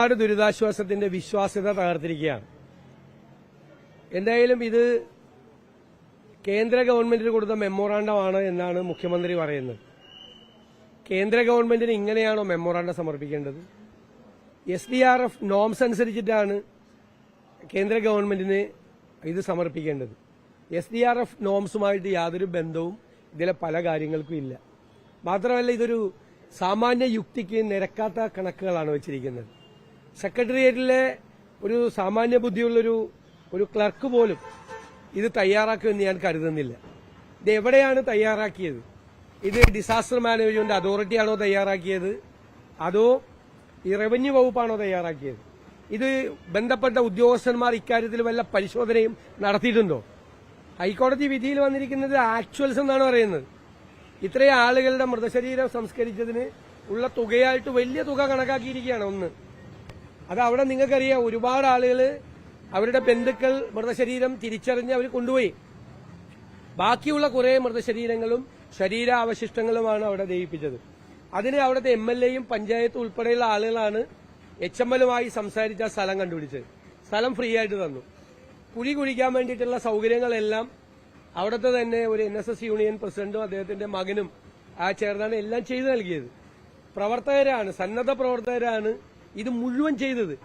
ഒരുപാട് ദുരിതാശ്വാസത്തിന്റെ വിശ്വാസ്യത തകർത്തിരിക്കുകയാണ്. എന്തായാലും ഇത് കേന്ദ്ര ഗവൺമെന്റിന് കൊടുത്ത മെമ്മോറാണ്ടമാണ് എന്നാണ് മുഖ്യമന്ത്രി പറയുന്നത്. കേന്ദ്ര ഗവൺമെന്റിന് ഇങ്ങനെയാണോ മെമ്മോറാണ്ടം സമർപ്പിക്കേണ്ടത്? S D R F norms അനുസരിച്ചിട്ടാണ് കേന്ദ്ര ഗവൺമെന്റിന് ഇത് സമർപ്പിക്കേണ്ടത്. എസ് ഡി ആർ എഫ് നോംസുമായിട്ട് യാതൊരു ബന്ധവും ഇതിലെ പല കാര്യങ്ങൾക്കും ഇല്ല. മാത്രമല്ല ഇതൊരു സാമാന്യ യുക്തിക്ക് നിരക്കാത്ത കണക്കുകളാണ് വെച്ചിരിക്കുന്നത്. സെക്രട്ടേറിയറ്റിലെ ഒരു സാമാന്യ ബുദ്ധിയുള്ളൊരു ഒരു ക്ലർക്ക് പോലും ഇത് തയ്യാറാക്കുമെന്ന് ഞാൻ കരുതുന്നില്ല. ഇത് എവിടെയാണ് തയ്യാറാക്കിയത്? ഇത് ഡിസാസ്റ്റർ മാനേജ്മെന്റ് അതോറിറ്റിയാണോ തയ്യാറാക്കിയത്? അതോ ഈ റവന്യൂ വകുപ്പാണോ തയ്യാറാക്കിയത്? ഇത് ബന്ധപ്പെട്ട ഉദ്യോഗസ്ഥന്മാർ ഇക്കാര്യത്തിൽ വല്ല പരിശോധനയും നടത്തിയിട്ടുണ്ടോ? ഹൈക്കോടതി വിധിയിൽ വന്നിരിക്കുന്നത് ആക്ച്വൽസ് എന്നാണ് പറയുന്നത്. ഇത്രയും ആളുകളുടെ മൃതശരീരം സംസ്കരിച്ചതിന് ഉള്ള തുകയായിട്ട് വലിയ തുക കണക്കാക്കിയിരിക്കുകയാണ് ഒന്ന്. അത് അവിടെ നിങ്ങൾക്കറിയാം ഒരുപാട് ആളുകൾ അവരുടെ ബന്ധുക്കൾ മൃതശരീരം തിരിച്ചറിഞ്ഞ് അവർ കൊണ്ടുപോയി. ബാക്കിയുള്ള കുറെ മൃതശരീരങ്ങളും ശരീരാവശിഷ്ടങ്ങളുമാണ് അവിടെ ദഹിപ്പിച്ചത്. അതിന് അവിടുത്തെ എം എൽ എയും പഞ്ചായത്ത് ഉൾപ്പെടെയുള്ള ആളുകളാണ് എച്ച് എം എല്ലുമായി സംസാരിച്ച സ്ഥലം കണ്ടുപിടിച്ചത്. സ്ഥലം ഫ്രീ ആയിട്ട് തന്നു. കുഴി കുഴിക്കാൻ വേണ്ടിയിട്ടുള്ള സൗകര്യങ്ങളെല്ലാം അവിടുത്തെ തന്നെ ഒരു എൻ എസ് എസ് യൂണിയൻ പ്രസിഡന്റും അദ്ദേഹത്തിന്റെ മകനും ആ ചേർന്നാണ് എല്ലാം ചെയ്തു നൽകിയത്. പ്രവർത്തകരാണ് സന്നദ്ധ പ്രവർത്തകരാണ് ഇത് മുഴുവൻ ചെയ്തത്.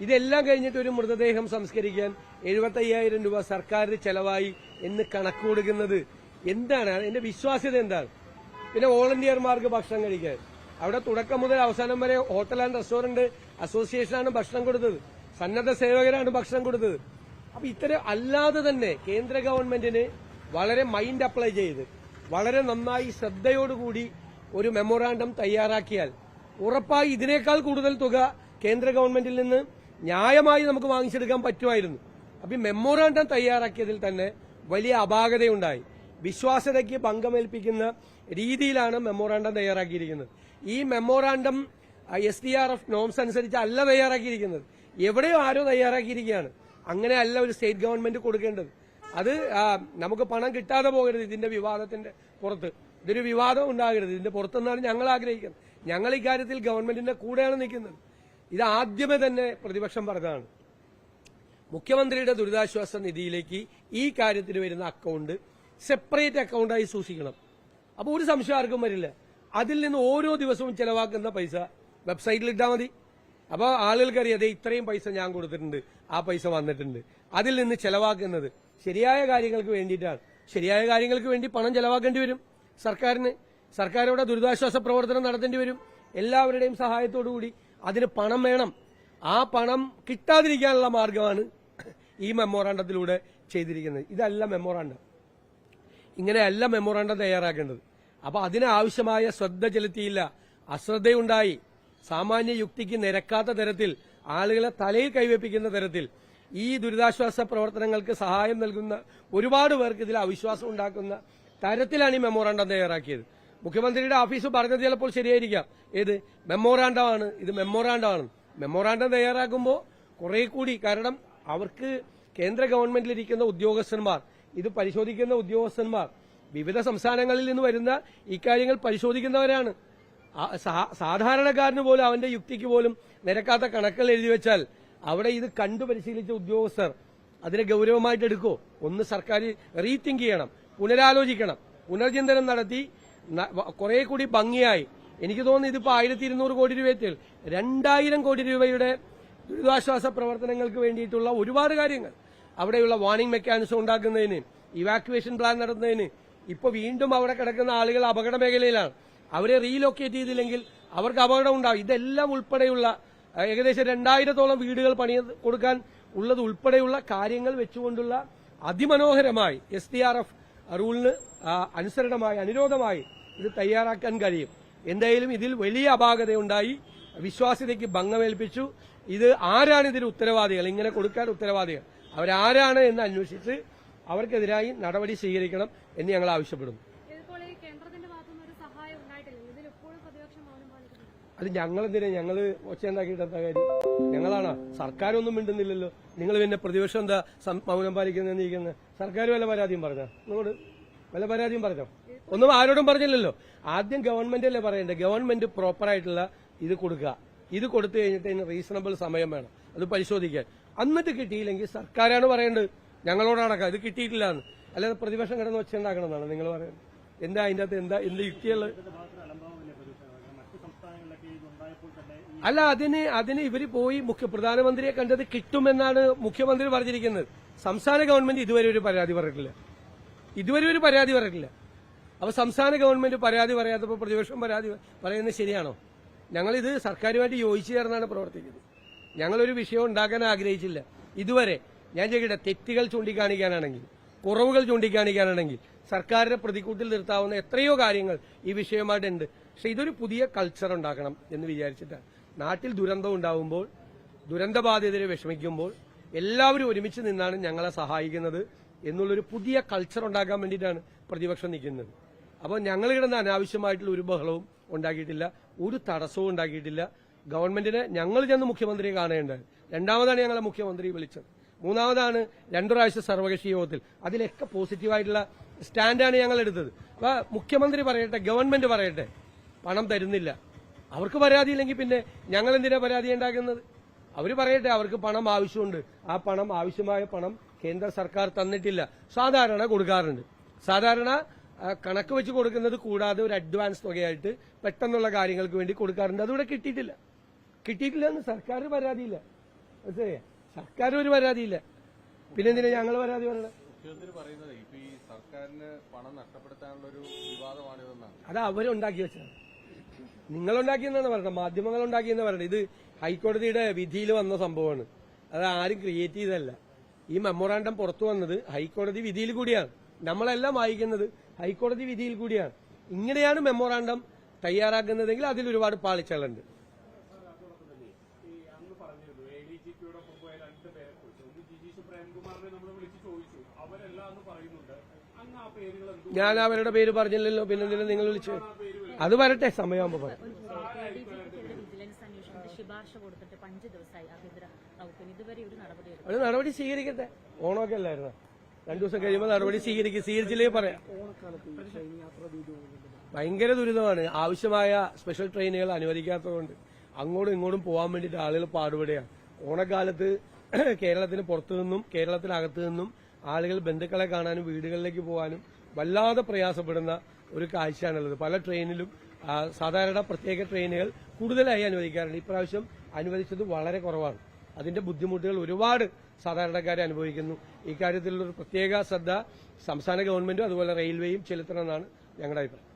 ഇതെല്ലാം കഴിഞ്ഞിട്ട് ഒരു മൃതദേഹം സംസ്കരിക്കാൻ എഴുപത്തയ്യായിരം രൂപ സർക്കാരിന് ചെലവായി എന്ന് കണക്ക് കൊടുക്കുന്നത് എന്താണ്? എന്റെ വിശ്വാസ്യത എന്താണ്? പിന്നെ വോളണ്ടിയർമാർക്ക് ഭക്ഷണം കഴിക്കാൻ. അവിടെ തുടക്കം മുതൽ അവസാനം വരെ ഹോട്ടൽ ആൻഡ് റെസ്റ്റോറന്റ് അസോസിയേഷനാണ് ഭക്ഷണം കൊടുത്തത്. സന്നദ്ധ സേവകരാണ് ഭക്ഷണം കൊടുത്തത്. അപ്പൊ ഇത്തരം അല്ലാതെ തന്നെ കേന്ദ്ര ഗവൺമെന്റിന് വളരെ മൈൻഡ് അപ്ലൈ ചെയ്ത് വളരെ നന്നായി ശ്രദ്ധയോടുകൂടി ഒരു മെമ്മോറാണ്ടം തയ്യാറാക്കിയാൽ ഉറപ്പായി ഇതിനേക്കാൾ കൂടുതൽ തുക കേന്ദ്ര ഗവൺമെന്റിൽ നിന്ന് ന്യായമായി നമുക്ക് വാങ്ങിച്ചെടുക്കാൻ പറ്റുമായിരുന്നു. അപ്പൊ ഈ മെമ്മോറാണ്ടം തയ്യാറാക്കിയതിൽ തന്നെ വലിയ അപാകതയുണ്ടായി. വിശ്വാസ്യതയ്ക്ക് പങ്കമേൽപ്പിക്കുന്ന രീതിയിലാണ് മെമ്മോറാണ്ടം തയ്യാറാക്കിയിരിക്കുന്നത്. ഈ memorandum S D R F norms അനുസരിച്ച് അല്ല തയ്യാറാക്കിയിരിക്കുന്നത്. എവിടെയോ ആരോ തയ്യാറാക്കിയിരിക്കുകയാണ്. അങ്ങനെ അല്ല ഒരു സ്റ്റേറ്റ് ഗവൺമെന്റ് കൊടുക്കേണ്ടത്. അത് നമുക്ക് പണം കിട്ടാതെ പോകരുത് ഇതിന്റെ വിവാദത്തിന്റെ പുറത്ത്. ഇതൊരു വിവാദം ഉണ്ടാകരുത്. ഇതിന്റെ പുറത്തുനിന്നാണ് ഞങ്ങൾ ആഗ്രഹിക്കുന്നത്. ഞങ്ങൾ ഇക്കാര്യത്തിൽ ഗവൺമെന്റിന്റെ കൂടെയാണ് നിൽക്കുന്നത്. ഇത് ആദ്യമേ തന്നെ പ്രതിപക്ഷം പറഞ്ഞതാണ്. മുഖ്യമന്ത്രിയുടെ ദുരിതാശ്വാസ നിധിയിലേക്ക് ഈ കാര്യത്തിന് വരുന്ന അക്കൗണ്ട് സെപ്പറേറ്റ് അക്കൗണ്ടായി സൂക്ഷിക്കണം. അപ്പോൾ ഒരു സംശയം ആർക്കും വരില്ല. അതിൽ നിന്ന് ഓരോ ദിവസവും ചെലവാക്കുന്ന പൈസ വെബ്സൈറ്റിൽ ഇട്ടാൽ മതി. അപ്പോൾ ആളുകൾക്കറിയാതെ ഇത്രയും പൈസ ഞാൻ കൊടുത്തിട്ടുണ്ട്. ആ പൈസ വന്നിട്ടുണ്ട്. അതിൽ നിന്ന് ചെലവാക്കുന്നത് ശരിയായ കാര്യങ്ങൾക്ക് വേണ്ടിയിട്ടാണ്. ശരിയായ കാര്യങ്ങൾക്ക് വേണ്ടി പണം ചെലവാക്കേണ്ടി വരും സർക്കാരിന്. സർക്കാരോടെ ദുരിതാശ്വാസ പ്രവർത്തനം നടത്തേണ്ടി വരും. എല്ലാവരുടെയും സഹായത്തോടുകൂടി അതിന് പണം വേണം. ആ പണം കിട്ടാതിരിക്കാനുള്ള മാർഗമാണ് ഈ മെമ്മോറാണ്ടത്തിലൂടെ ചെയ്തിരിക്കുന്നത്. ഇതല്ല മെമ്മോറാണ്ടം. ഇങ്ങനെയല്ല മെമ്മോറാണ്ടം തയ്യാറാക്കേണ്ടത്. അപ്പൊ അതിനാവശ്യമായ ശ്രദ്ധ ചെലുത്തിയില്ല. അശ്രദ്ധയുണ്ടായി. സാമാന്യ യുക്തിക്ക് നിരക്കാത്ത തരത്തിൽ ആളുകളെ തലയിൽ കൈവെപ്പിക്കുന്ന തരത്തിൽ ഈ ദുരിതാശ്വാസ പ്രവർത്തനങ്ങൾക്ക് സഹായം നൽകുന്ന ഒരുപാട് പേർക്ക് ഇതിൽ അവിശ്വാസം ഉണ്ടാക്കുന്ന തരത്തിലാണ് ഈ മെമ്മോറാണ്ടം തയ്യാറാക്കിയത്. മുഖ്യമന്ത്രിയുടെ ഓഫീസ് പറഞ്ഞത് ചിലപ്പോൾ ശരിയായിരിക്കാം. ഏത്? മെമ്മോറാണ്ടമാണ്. ഇത് മെമ്മോറാണ്ടമാണ് മെമ്മോറാണ്ടം തയ്യാറാക്കുമ്പോൾ കുറെ കൂടി കാരണം അവർക്ക് കേന്ദ്ര ഗവൺമെന്റിലിരിക്കുന്ന ഉദ്യോഗസ്ഥന്മാർ ഇത് പരിശോധിക്കുന്ന ഉദ്യോഗസ്ഥന്മാർ വിവിധ സംസ്ഥാനങ്ങളിൽ നിന്ന് വരുന്ന ഇക്കാര്യങ്ങൾ പരിശോധിക്കുന്നവരാണ്. സാധാരണക്കാരന് പോലും അവന്റെ യുക്തിക്ക് പോലും നിരക്കാത്ത കണക്കുകൾ എഴുതി വെച്ചാൽ അവിടെ ഇത് കണ്ടു പരിശീലിച്ച ഉദ്യോഗസ്ഥർ അതിനെ ഗൗരവമായിട്ട് എടുക്കോ ഒന്ന് സർക്കാർ റീതിങ്ക് ചെയ്യണം പുനരാലോചിക്കണം പുനർചിന്തനം നടത്തി കുറെ കൂടി ഭംഗിയായി. എനിക്ക് തോന്നുന്നു ഇതിപ്പോ ആയിരത്തി ഇരുന്നൂറ് കോടി രൂപയെത്തിൽ രണ്ടായിരം കോടി രൂപയുടെ ദുരിതാശ്വാസ പ്രവർത്തനങ്ങൾക്ക് വേണ്ടിയിട്ടുള്ള ഒരുപാട് കാര്യങ്ങൾ. അവിടെയുള്ള വാണിംഗ് മെക്കാനിസം ഉണ്ടാക്കുന്നതിന് ഇവാക്യുവേഷൻ പ്ലാൻ നടത്തുന്നതിന് ഇപ്പൊ വീണ്ടും അവിടെ കിടക്കുന്ന ആളുകൾ അപകട മേഖലയിലാണ്. അവരെ റീലൊക്കേറ്റ് ചെയ്തില്ലെങ്കിൽ അവർക്ക് അപകടം ഉണ്ടാവും. ഇതെല്ലാം ഉൾപ്പെടെയുള്ള ഏകദേശം രണ്ടായിരത്തോളം വീടുകൾ പണി കൊടുക്കാൻ ഉള്ളത് ഉൾപ്പെടെയുള്ള കാര്യങ്ങൾ വെച്ചുകൊണ്ടുള്ള അതിമനോഹരമായി എസ് ഡി ആർ എഫ് റൂളിന് അനുസരണമായി അനുരോധമായി ഇത് തയ്യാറാക്കാൻ കഴിയും. എന്തായാലും ഇതിൽ വലിയ അപാകതയുണ്ടായി. വിശ്വാസ്യതയ്ക്ക് ഭംഗമേൽപ്പിച്ചു. ഇത് ആരാണ് ഇതിന് ഉത്തരവാദികൾ? ഇങ്ങനെ കൊടുക്കാൻ ഉത്തരവാദികൾ. അവരാരാണ് എന്ന് അന്വേഷിച്ച് അവർക്കെതിരായി നടപടി സ്വീകരിക്കണം എന്ന് ഞങ്ങൾ ആവശ്യപ്പെടുന്നു. പാലിക്കുന്നു അത് ഞങ്ങളെന്തിനാ? ഞങ്ങൾ ഒച്ചയുണ്ടാക്കിയിട്ട് എന്താ കാര്യം? ഞങ്ങളാണോ? സർക്കാരൊന്നും മിണ്ടുന്നില്ലല്ലോ. നിങ്ങൾ പിന്നെ പ്രതിപക്ഷം എന്താ മൗനം പാലിക്കുന്നതെന്ന് ഇരിക്കുന്നത് സർക്കാർ വല്ല പരാതിയും പറഞ്ഞോ? നിങ്ങളോട് വല്ല പരാതിയും പറഞ്ഞോ? ഒന്നും ആരോടും പറഞ്ഞില്ലല്ലോ. ആദ്യം ഗവൺമെന്റ് അല്ലേ പറയണ്ടേ? ഗവൺമെന്റ് പ്രോപ്പറായിട്ടുള്ള ഇത് കൊടുക്കുക. ഇത് കൊടുത്തു കഴിഞ്ഞിട്ട് അതിന് റീസണബിൾ സമയം വേണം. അത് പരിശോധിക്കാൻ. അന്നിട്ട് കിട്ടിയില്ലെങ്കിൽ സർക്കാരാണ് പറയേണ്ടത്. ഞങ്ങളോടാണ് ഇത് കിട്ടിയിട്ടില്ല എന്ന് അല്ലാതെ പ്രതിപക്ഷം കിടന്ന് വെച്ചുണ്ടാക്കണം നിങ്ങൾ പറയുന്നത്? എന്താ അതിന്റെ അകത്ത് എന്താ എന്ത് യുക്തിയുള്ളത്? അല്ല അതിന് അതിന് ഇവർ പോയി മുഖ്യ പ്രധാനമന്ത്രിയെ കണ്ടത് കിട്ടുമെന്നാണ് മുഖ്യമന്ത്രി പറഞ്ഞിരിക്കുന്നത്. സംസ്ഥാന ഗവൺമെന്റ് ഇതുവരെ ഒരു പരാതി പറഞ്ഞിട്ടില്ല. ഇതുവരെ ഒരു പരാതി പറഞ്ഞിട്ടില്ല. അപ്പൊ സംസ്ഥാന ഗവൺമെന്റ് പരാതി പറയാത്തപ്പോൾ പ്രതിപക്ഷം പരാതി പറയുന്നത് ശരിയാണോ? ഞങ്ങളിത് സർക്കാരുമായിട്ട് യോജിച്ചു ചേർന്നാണ് പ്രവർത്തിക്കുന്നത്. ഞങ്ങളൊരു വിഷയം ഉണ്ടാക്കാൻ ആഗ്രഹിച്ചില്ല. ഇതുവരെ ഞാൻ ചെയ്യട്ടെ തെറ്റുകൾ ചൂണ്ടിക്കാണിക്കാനാണെങ്കിൽ കുറവുകൾ ചൂണ്ടിക്കാണിക്കാനാണെങ്കിൽ സർക്കാരിനെ പ്രതിക്കൂട്ടിൽ നിർത്താവുന്ന എത്രയോ കാര്യങ്ങൾ ഈ വിഷയമായിട്ടുണ്ട്. പക്ഷെ ഇതൊരു പുതിയ കൾച്ചർ ഉണ്ടാക്കണം എന്ന് വിചാരിച്ചിട്ടാണ്. നാട്ടിൽ ദുരന്തം ഉണ്ടാവുമ്പോൾ ദുരന്തബാധിതരെ വിഷമിക്കുമ്പോൾ എല്ലാവരും ഒരുമിച്ച് നിന്നാണ് ഞങ്ങളെ സഹായിക്കുന്നത് എന്നുള്ളൊരു പുതിയ കൾച്ചർ ഉണ്ടാക്കാൻ വേണ്ടിയിട്ടാണ് പ്രതിപക്ഷം നിൽക്കുന്നത്. അപ്പോൾ ഞങ്ങൾ കിടന്ന് അനാവശ്യമായിട്ടുള്ള ഒരു ബഹളവും ഉണ്ടാക്കിയിട്ടില്ല ഒരു തടസ്സവും ഉണ്ടാക്കിയിട്ടില്ല. ഗവൺമെന്റിനെ ഞങ്ങൾ ചെന്ന് മുഖ്യമന്ത്രിയെ കാണേണ്ടത് രണ്ടാമതാണ് ഞങ്ങളെ മുഖ്യമന്ത്രി വിളിച്ചത്. മൂന്നാമതാണ് രണ്ടു പ്രാവശ്യം സർവകക്ഷി യോഗത്തിൽ. അതിലൊക്കെ പോസിറ്റീവായിട്ടുള്ള സ്റ്റാൻഡാണ് ഞങ്ങൾ എടുത്തത്. അപ്പൊ മുഖ്യമന്ത്രി പറയട്ടെ ഗവൺമെന്റ് പറയട്ടെ പണം തരുന്നില്ല. അവർക്ക് പരാതിയില്ലെങ്കിൽ പിന്നെ ഞങ്ങൾ എന്തിനാ പരാതി ഉണ്ടാക്കുന്നത്? അവർ പറയട്ടെ അവർക്ക് പണം ആവശ്യമുണ്ട്. ആ പണം ആവശ്യമായ പണം കേന്ദ്ര സർക്കാർ തന്നിട്ടില്ല. സാധാരണ കൊടുക്കാറുണ്ട്. സാധാരണ കണക്ക് വെച്ച് കൊടുക്കുന്നത് കൂടാതെ ഒരു അഡ്വാൻസ് തുകയായിട്ട് പെട്ടെന്നുള്ള കാര്യങ്ങൾക്ക് വേണ്ടി കൊടുക്കാറുണ്ട്. അതിവിടെ കിട്ടിയിട്ടില്ല. കിട്ടിയിട്ടില്ല എന്ന് സർക്കാർ പരാതിയില്ല. മനസ്സിലെ സർക്കാർ ഒരു പരാതിയില്ല. പിന്നെന്തിനാ ഞങ്ങൾ പരാതി പറയണത് സർക്കാരിന് പണം നഷ്ടപ്പെടുത്താനുള്ള ഒരു വിവാദമാണിതെന്നാണ്. അത് അവരുണ്ടാക്കി വെച്ചതാണ്. നിങ്ങളുണ്ടാക്കിയെന്നാണ് പറയുന്നത് മാധ്യമങ്ങൾ ഉണ്ടാക്കിയെന്ന് പറയുന്നത് ഇത് ഹൈക്കോടതിയുടെ വിധിയിൽ വന്ന സംഭവമാണ്. അത് ആരും ക്രിയേറ്റ് ചെയ്തല്ല ഈ മെമ്മോറാണ്ടം പുറത്തു വന്നത് ഹൈക്കോടതി വിധിയിൽ കൂടിയാണ്. നമ്മളെല്ലാം വായിക്കുന്നത് ഹൈക്കോടതി വിധിയിൽ കൂടിയാണ്. ഇങ്ങനെയാണ് മെമ്മോറാണ്ടം തയ്യാറാക്കുന്നതെങ്കിൽ അതിൽ ഒരുപാട് പാളിച്ചകളുണ്ട്. ഞാൻ അവരുടെ പേര് പറഞ്ഞില്ലല്ലോ. പിന്നെ നിങ്ങൾ വിളിച്ചു അത് വരട്ടെ സമയമാകുമ്പോൾ പറയാം ഒരു നടപടി സ്വീകരിക്കട്ടെ. ഓണമൊക്കെ അല്ലായിരുന്നു? രണ്ടു ദിവസം കഴിയുമ്പോൾ നടപടി സ്വീകരിക്കും. സ്വീകരിച്ചില്ലേ പറയാം. ഭയങ്കര ദുരിതമാണ്. ആവശ്യമായ സ്പെഷ്യൽ ട്രെയിനുകൾ അനുവദിക്കാത്തതുകൊണ്ട് അങ്ങോട്ടും ഇങ്ങോട്ടും പോകാൻ വേണ്ടിയിട്ട് ആളുകൾ പാടുപെടുകയാണ്. ഓണക്കാലത്ത് കേരളത്തിന് പുറത്തു നിന്നും കേരളത്തിനകത്തു നിന്നും ആളുകൾ ബന്ധുക്കളെ കാണാനും വീടുകളിലേക്ക് പോകാനും വല്ലാതെ പ്രയാസപ്പെടുന്ന ഒരു കാഴ്ചയാണുള്ളത്. പല ട്രെയിനിലും സാധാരണ പ്രത്യേക ട്രെയിനുകൾ കൂടുതലായി അനുവദിക്കാറുണ്ട്. ഇപ്രാവശ്യം അനുവദിച്ചത് വളരെ കുറവാണ്. അതിന്റെ ബുദ്ധിമുട്ടുകൾ ഒരുപാട് സാധാരണക്കാരെ അനുഭവിക്കുന്നു. ഇക്കാര്യത്തിലുള്ള പ്രത്യേക ശ്രദ്ധ സംസ്ഥാന ഗവൺമെന്റും അതുപോലെ റെയിൽവേയും ചെലുത്തണമെന്നാണ് ഞങ്ങളുടെ അഭിപ്രായം.